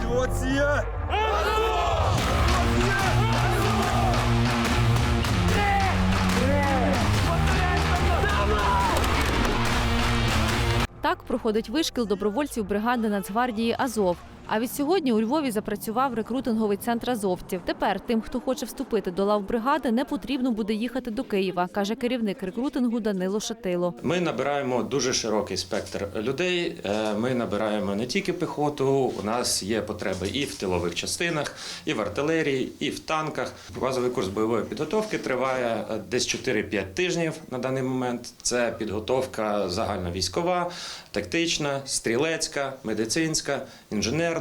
Патріотія! Так проходить вишкіл добровольців бригади Нацгвардії Азов. А від сьогодні у Львові запрацював рекрутинговий центр азовців. Тепер тим, хто хоче вступити до лав бригади, не потрібно буде їхати до Києва, каже керівник рекрутингу Данило Шатило. Ми набираємо дуже широкий спектр людей. Е, Ми набираємо не тільки піхоту. У нас є потреби і в тилових частинах, і в артилерії, і в танках. Базовий курс бойової підготовки триває е, десь 4-5 тижнів на даний момент. Це підготовка загальновійськова, тактична, стрілецька, медицинська, інженерна,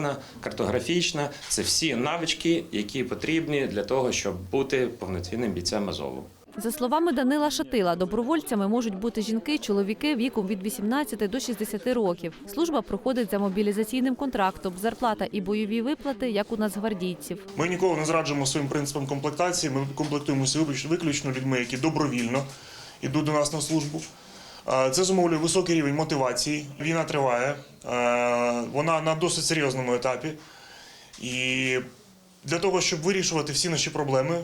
картографічна. Це всі навички, які потрібні для того, щоб бути повноцінним бійцем Азову. За словами Данила Шатила, добровольцями можуть бути жінки, чоловіки віком від 18 до 60 років. Служба проходить за мобілізаційним контрактом. Зарплата і бойові виплати, як у нацгвардійців. Ми ніколи не зраджуємо своїм принципам комплектації. Ми комплектуємося виключно людьми, які добровільно йдуть до нас на службу. Е, Це зумовлює високий рівень мотивації. Війна триває, е, вона на досить серйозному етапі. І для того, щоб вирішувати всі наші проблеми,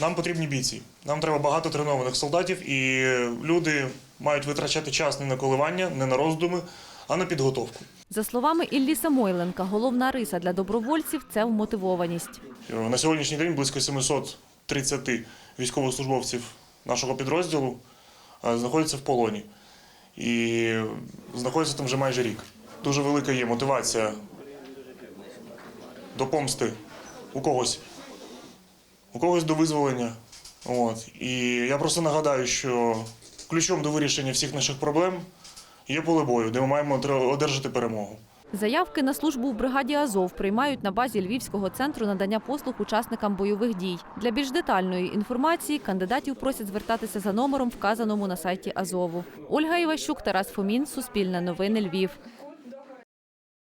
нам потрібні бійці. Нам треба багато тренованих солдатів, і люди мають витрачати час не на коливання, не на роздуми, а на підготовку. За словами Іллі Самойленка, головна риса для добровольців це вмотивованість. На сьогоднішній день близько 730 військовослужбовців нашого підрозділу знаходяться в полоні. І знаходяться там вже майже рік. Дуже велика є мотивація до помсти у когось, у когось до визволення. От. І я просто нагадаю, що ключом до вирішення всіх наших проблем є поле бою, де ми маємо одержати перемогу. Заявки на службу в бригаді Азов приймають на базі Львівського центру надання послуг учасникам бойових дій. Для більш детальної інформації кандидатів просять звертатися за номером, вказаному на сайті Азову. Ольга Іващук, Тарас Фомін, Суспільне новини Львів.